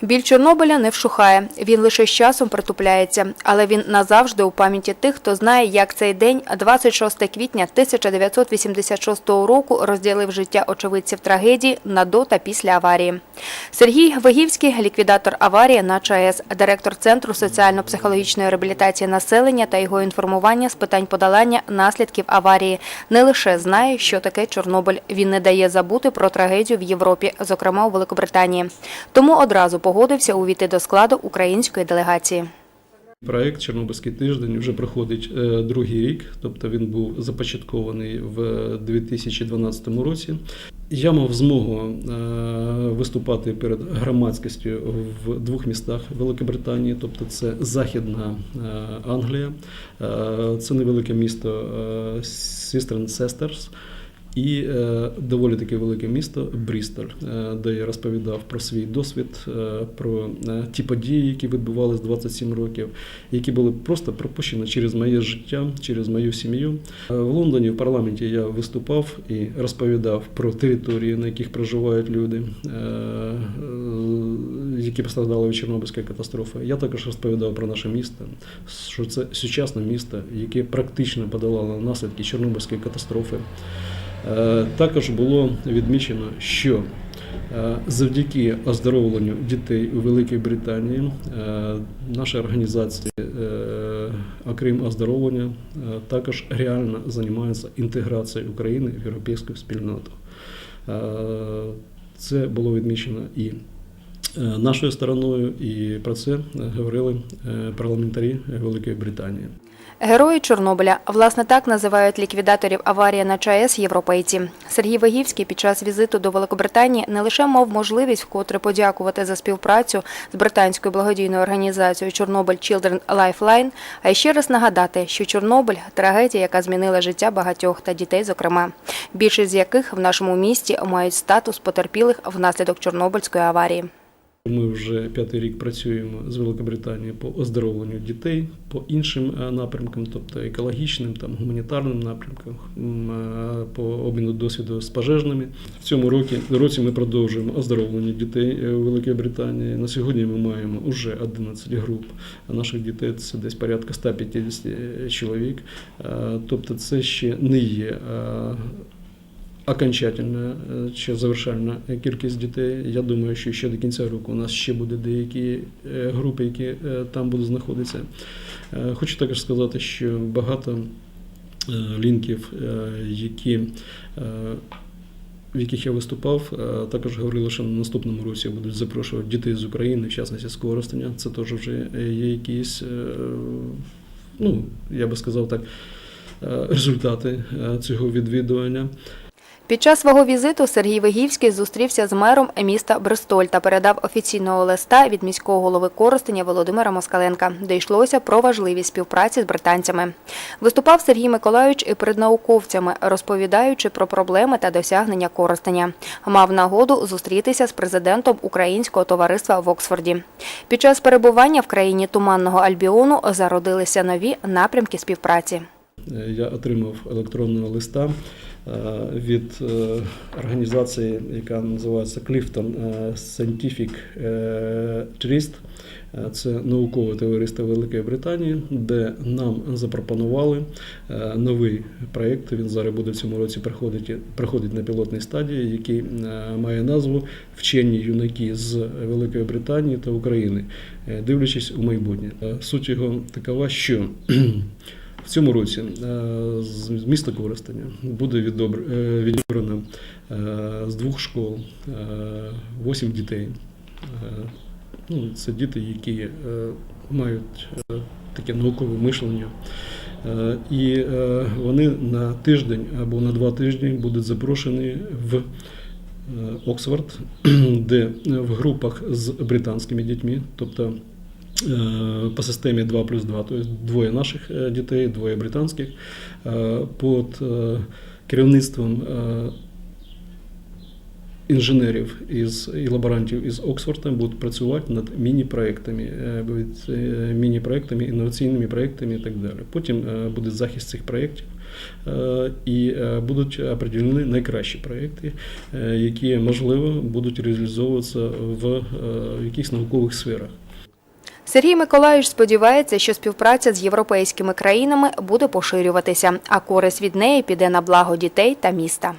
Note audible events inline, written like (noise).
Біль Чорнобиля не вщухає. Він лише з часом притупляється, але він назавжди у пам'яті тих, хто знає, як цей день, 26 квітня 1986 року, розділив життя очевидців трагедії на до та після аварії. Сергій Вигівський, ліквідатор аварії на ЧАЕС, директор Центру соціально-психологічної реабілітації населення та його інформування з питань подолання наслідків аварії, не лише знає, що таке Чорнобиль. Він не дає забути про трагедію в Європі, зокрема у Великобританії. Тому одразу погодився увійти до складу української делегації. Проект Чорнобильський тиждень вже проходить е, другий рік, тобто він був започаткований в 2012 році. Я мав змогу е, виступати перед громадськістю в двох містах Великобританії, тобто це Західна е, Англія, е, це невелике місто Сістерн Сестерс. І е, доволі таке велике місто Брістоль, е, де я розповідав про свій досвід, е, про е, ті події, які відбувалися 27 років, які були просто пропущені через моє життя, через мою сім'ю. Е, в Лондоні в парламенті я виступав і розповідав про території, на яких проживають люди, е, які постраждали від Чорнобильської катастрофи. Я також розповідав про наше місто, що це сучасне місто, яке практично подолало наслідки Чорнобильської катастрофи. Е, Також було відмічено, що е, завдяки оздоровленню дітей у Великій Британії е, наша організація, окрім оздоровлення, також реально займається інтеграцією України в європейську спільноту. Це було відмічено і нашою стороною, і про це е, говорили е, парламентарі Великої Британії. Герої Чорнобиля, власне, так називають ліквідаторів аварії на ЧАЕС європейці. Сергій Вигівський під час візиту до Великобританії не лише мав можливість вкотре подякувати за співпрацю з британською благодійною організацією Чорнобиль Children Lifeline, а й ще раз нагадати, що Чорнобиль трагедія, яка змінила життя багатьох та дітей, зокрема, більшість з яких в нашому місті мають статус потерпілих внаслідок Чорнобильської аварії. Ми вже п'ятий рік працюємо з Великобританією по оздоровленню дітей по іншим е, напрямкам, тобто екологічним, там гуманітарним напрямкам, е, по обміну досвіду з пожежними. В цьому році, році ми продовжуємо оздоровлення дітей е, у Великій Британії. На сьогодні ми маємо вже 11 груп наших дітей. Це десь порядка 150 чоловік. Тобто, це ще не є. Окончательна е, чи завершальна кількість дітей. Я думаю, що ще до кінця року у нас ще буде деякі е, групи, які е, там будуть знаходитися. Е, Хочу також сказати, що багато лінків, які в яких я виступав, також говорили, що на наступному році будуть запрошувати дітей з України, в частності з Коростеня. Це теж вже є якісь, ну, я би сказав так, результати цього відвідування. Під час свого візиту Сергій Вигівський зустрівся з мером міста Бристоль та передав офіційного листа від міського голови Коростеня Володимира Москаленка, де йшлося про важливість співпраці з британцями. Виступав Сергій Миколайович і перед науковцями, розповідаючи про проблеми та досягнення Коростеня. Мав нагоду зустрітися з президентом Українського товариства в Оксфорді. Під час перебування в країні Туманного Альбіону зародилися нові напрямки співпраці. Я отримав електронного листа від е, організації, яка називається Clifton е, Scientific е, Trust. Е, Це наукове товариство Великої Британії, де нам запропонували е, новий проєкт. Він зараз буде в цьому році проходити, проходить на пілотній стадії, який е, має назву Вчені юнаки з Великої Британії та України, е, дивлячись у майбутнє. Е, Суть його такова, що в цьому році е, з міста Коростеня буде е, відібрано е, з двох школ е, восім дітей. Ну, це діти, які мають таке наукове мишлення. І вони на тиждень або на два тижні будуть запрошені в Оксфорд, (clears throat) де в групах з британськими дітьми, тобто по системі 2 плюс 2, тобто двоє наших е, дітей, двоє британських, е, під е, керівництвом е, інженерів із і лаборантів із Оксфорда будуть працювати над міні-проектами, е, е, міні-проектами, інноваційними проектами і так далі. Потім е, буде захист цих проєктів. е, і е, будуть определені найкращі проекти, е, які можливо будуть реалізовуватися в е, якихось наукових сферах. Сергій Миколаївич сподівається, що співпраця з європейськими країнами буде поширюватися, а користь від неї піде на благо дітей та міста.